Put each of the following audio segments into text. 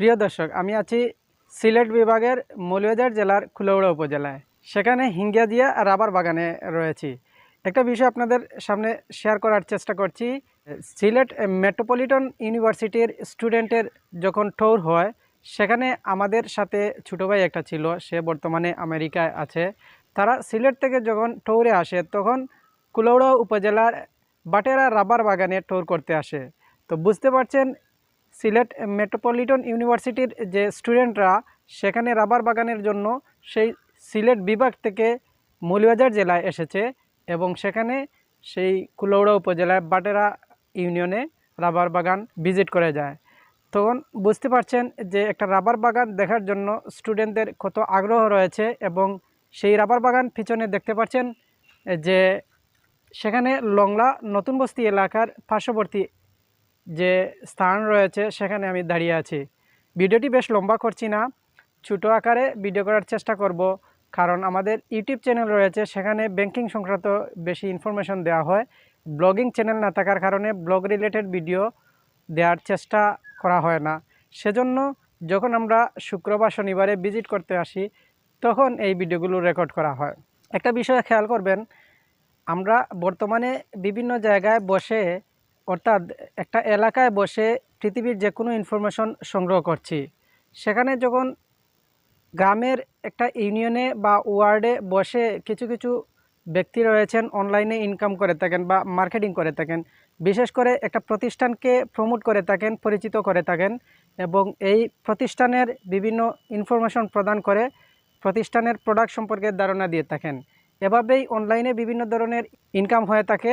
প্রিয় দর্শক, আমি আছি সিলেট বিভাগের মৌলভীবাজার জেলার খুলৌড়া উপজেলায়। সেখানে হিঙ্গিয়াদিয়া রাবার বাগানে রয়েছি। একটা বিষয় আপনাদের সামনে শেয়ার করার চেষ্টা করছি। সিলেট মেট্রোপলিটন ইউনিভার্সিটির স্টুডেন্টের যখন ট্যুর হয়, সেখানে আমাদের সাথে ছোটো ভাই একটা ছিল, সে বর্তমানে আমেরিকায় আছে। তারা সিলেট থেকে যখন ট্যুরে আসে, তখন কুলৌড়া উপজেলার বাটেরা রাবার বাগানে ট্যুর করতে আসে। তো বুঝতে পারছেন সিলেট মেট্রোপলিটন ইউনিভার্সিটির যে স্টুডেন্টরা, সেখানে রাবার বাগানের জন্য সেই সিলেট বিভাগ থেকে মৌলভীবাজার জেলায় এসেছে এবং সেখানে সেই কুলৌড়া উপজেলায় বাটেরা ইউনিয়নে রাবার বাগান ভিজিট করে যায়। তখন বুঝতে পারছেন যে একটা রাবার বাগান দেখার জন্য স্টুডেন্টদের কত আগ্রহ রয়েছে এবং সেই রাবার বাগান পিছনে দেখতে পাচ্ছেন যে সেখানে লংলা নতুন বস্তি এলাকার পার্শ্ববর্তী যে স্থান রয়েছে, সেখানে আমি দাঁড়িয়ে আছি। ভিডিওটি বেশ লম্বা করছি না, ছোটো আকারে ভিডিও করার চেষ্টা করব, কারণ আমাদের ইউটিউব চ্যানেল রয়েছে, সেখানে ব্যাংকিং সংক্রান্ত বেশি ইনফরমেশন দেওয়া হয়। ব্লগিং চ্যানেল না থাকার কারণে ব্লগ রিলেটেড ভিডিও দেওয়ার চেষ্টা করা হয় না। সেজন্য যখন আমরা শুক্রবার, শনিবারে ভিজিট করতে আসি, তখন এই ভিডিওগুলো রেকর্ড করা হয়। একটা বিষয় খেয়াল করবেন, আমরা বর্তমানে বিভিন্ন জায়গায় বসে অর্থাৎ একটা এলাকায় বসে পৃথিবীর যে কোনো ইনফরমেশন সংগ্রহ করছি। সেখানে যখন গ্রামের একটা ইউনিয়নে বা ওয়ার্ডে বসে কিছু কিছু ব্যক্তি রয়েছেন অনলাইনে ইনকাম করে থাকেন বা মার্কেটিং করে থাকেন, বিশেষ করে একটা প্রতিষ্ঠানকে প্রমোট করে থাকেন, পরিচিত করে থাকেন এবং এই প্রতিষ্ঠানের বিভিন্ন ইনফরমেশন প্রদান করে প্রতিষ্ঠানের প্রোডাক্ট সম্পর্কে ধারণা দিয়ে থাকেন। এভাবেই অনলাইনে বিভিন্ন ধরনের ইনকাম হয়ে থাকে।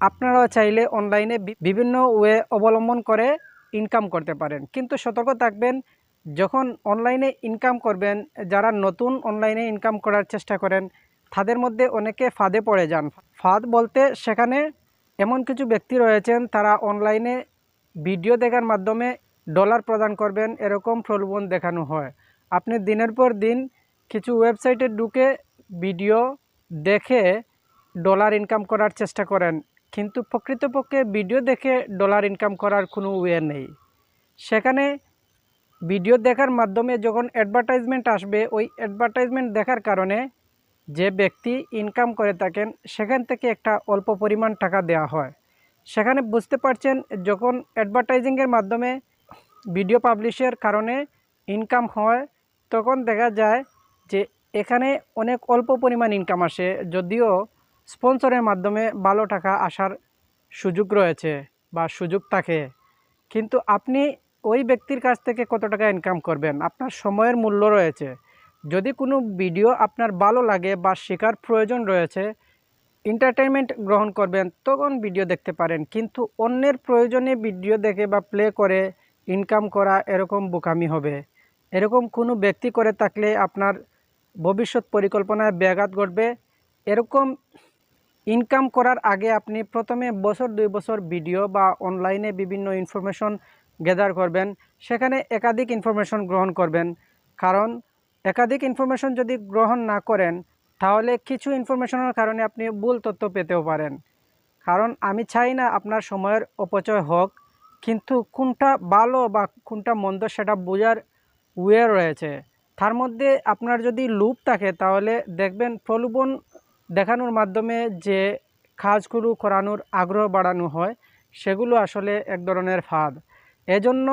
আপনারাও চাইলে অনলাইনে বিভিন্ন ওয়ে অবলম্বন করে ইনকাম করতে পারেন। কিন্তু সতর্ক থাকবেন, যখন অনলাইনে ইনকাম করবেন, যারা নতুন অনলাইনে ইনকাম করার চেষ্টা করেন, তাদের মধ্যে অনেকে ফাঁদে পড়ে যান। ফাঁদ বলতে সেখানে এমন কিছু ব্যক্তি রয়েছেন, তারা অনলাইনে ভিডিও দেখার মাধ্যমে ডলার প্রদান করবেন, এরকম প্রলোভন দেখানো হয়। আপনি দিনের পর দিন কিছু ওয়েবসাইটে ঢুকে ভিডিও দেখে ডলার ইনকাম করার চেষ্টা করেন। কিন্তু প্রকৃতপক্ষে ভিডিও দেখে ডলার ইনকাম করার কোনো ওয়ে নেই। সেখানে ভিডিও দেখার মাধ্যমে যখন অ্যাডভার্টাইজমেন্ট আসবে, ওই অ্যাডভার্টাইজমেন্ট দেখার কারণে যে ব্যক্তি ইনকাম করে থাকেন, সেখান থেকে একটা অল্প পরিমাণ টাকা দেওয়া হয়। সেখানে বুঝতে পারছেন, যখন অ্যাডভার্টাইজিংয়ের মাধ্যমে ভিডিও পাবলিশের কারণে ইনকাম হয়, তখন দেখা যায় যে এখানে অনেক অল্প পরিমাণ ইনকাম আসে। যদিও স্পন্সরের মাধ্যমে ভালো টাকা আসার সুযোগ রয়েছে বা সুযোগ থাকে। কিন্তু আপনি ওই ব্যক্তির কাছ থেকে কত টাকা ইনকাম করবেন? আপনার সময়ের মূল্য রয়েছে। যদি কোনো ভিডিও আপনার ভালো লাগে বা শেখার প্রয়োজন রয়েছে এন্টারটেনমেন্ট গ্রহণ করবেন, তখন ভিডিও দেখতে পারেন। কিন্তু অন্যের প্রয়োজনে ভিডিও দেখে বা প্লে করে ইনকাম করা এরকম বোকামি হবে। এরকম কোনো ব্যক্তি করে থাকলে আপনার ভবিষ্যৎ পরিকল্পনায় ব্যাঘাত ঘটবে। এরকম ইনকাম করার আগে আপনি প্রথমে বছর, দুই বছর ভিডিও বা অনলাইনে বিভিন্ন ইনফরমেশন গ্যাদার করবেন। সেখানে একাধিক ইনফরমেশন গ্রহণ করবেন। কারণ, একাধিক ইনফরমেশন যদি গ্রহণ না করেন, তাহলে কিছু ইনফরমেশনের কারণে আপনি ভুল তথ্য পেতেও পারেন। কারণ, আমি চাই না আপনার সময়ের অপচয় হোক, কিন্তু কোনটা ভালো বা কোনটা মন্দ সেটা বোঝার ওয়ে রয়েছে। তার মধ্যে আপনার যদি লুপ থাকে, তাহলে দেখবেন প্রলোভন দেখানোর মাধ্যমে যে কাজগুলো করানোর আগ্রহ বাড়ানো হয়, সেগুলো আসলে এক ধরনের ফাঁদ। এজন্য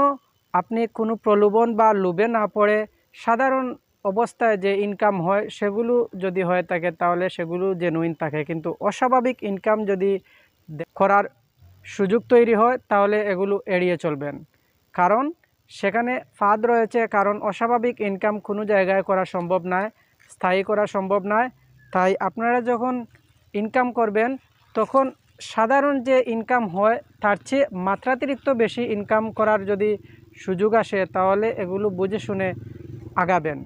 আপনি কোনো প্রলোভন বা লোভে না পড়ে, সাধারণ অবস্থায় যে ইনকাম হয়, সেগুলো যদি হয়ে থাকে, তাহলে সেগুলো জেনুইন থাকে। কিন্তু অস্বাভাবিক ইনকাম যদি করার সুযোগ তৈরি হয়, তাহলে এগুলো এড়িয়ে চলবেন। কারণ সেখানে ফাঁদ রয়েছে, কারণ অস্বাভাবিক ইনকাম কোনো জায়গায় করা সম্ভব নয়, স্থায়ী করা সম্ভব নয়। তাই আপনারা যখন ইনকাম করবেন, তখন সাধারণ যে ইনকাম হয়, তার চেয়ে মাত্রাতিরিক্ত বেশি ইনকাম করার যদি সুযোগ আসে, তাহলে এগুলো বুঝে শুনে আগাবেন।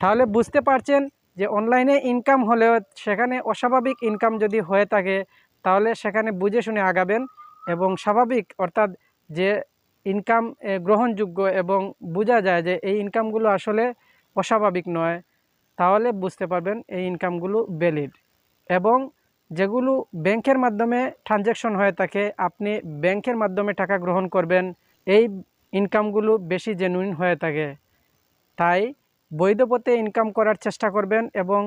তাহলে বুঝতে পারছেন যে অনলাইনে ইনকাম হলেও সেখানে অস্বাভাবিক ইনকাম যদি হয়ে থাকে, তাহলে সেখানে বুঝে শুনে আগাবেন এবং স্বাভাবিক অর্থাৎ যে ইনকাম গ্রহণযোগ্য এবং বোঝা যায় যে এই ইনকামগুলো আসলে অস্বাভাবিক নয়। তাহলে বুঝতে পারবেন এই ইনকামগুলো ভ্যালিড এবং যেগুলো ব্যাংকের মাধ্যমে ট্রানজ্যাকশন হয়ে থাকে, আপনি ব্যাংকের মাধ্যমে টাকা গ্রহণ করবেন, এই ইনকামগুলো বেশি জেনুইন হয়ে থাকে। তাই বৈধ পথে ইনকাম করার চেষ্টা করবেন এবং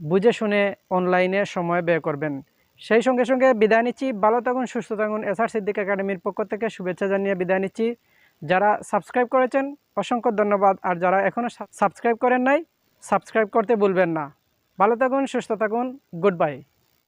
বুঝে শুনে অনলাইনে সময় ব্যয় করবেন। সেই সঙ্গে সঙ্গে বিদায় নিচ্ছি। ভালো থাকুন, সুস্থ থাকুন। এসআর সিদ্দিক একাডেমির পক্ষ থেকে শুভেচ্ছা জানিয়ে বিদায় নিচ্ছি। যারা সাবস্ক্রাইব করেছেন, অসংখ্য ধন্যবাদ। আর যারা এখনও সাবস্ক্রাইব করেন নাই সাবস্ক্রাইব করতে ভুলবেন না। ভালো থাকুন সুস্থ থাকুন গুড বাই।